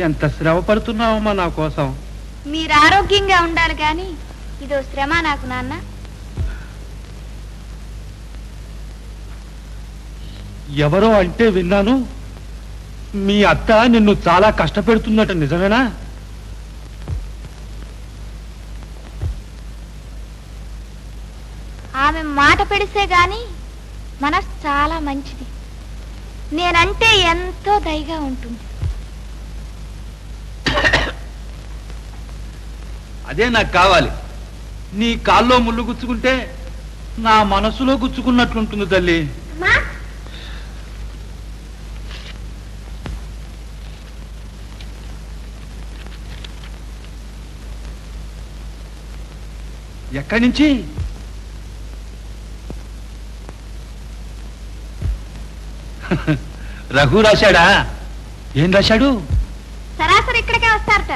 ఎంత శ్రమ పడుతున్నావమ్మా నా కోసం? మీరు ఆరోగ్యంగా ఉండాలి కానీ ఇదో శ్రమ నాకు నాన్న. ఎవరో అంటే విన్నాను. మీ అత్త నిన్ను చాలా కష్టపెడుతున్నట్టు నిజమేనా? ఆమె మాట పెడితే గాని మనసు చాలా మంచిది. నేనంటే ఎంతో దయగా ఉంటుంది. అదే నాకు కావాలి. నీ కాల్లో ముళ్ళు గుచ్చుకుంటే నా మనసులో గుచ్చుకున్నట్లుంటుంది తల్లి. ఎక్కడి నుంచి? రఘు రాశాడా? ఏం రాశాడు? సరాసరి ఇక్కడికే వస్తారట.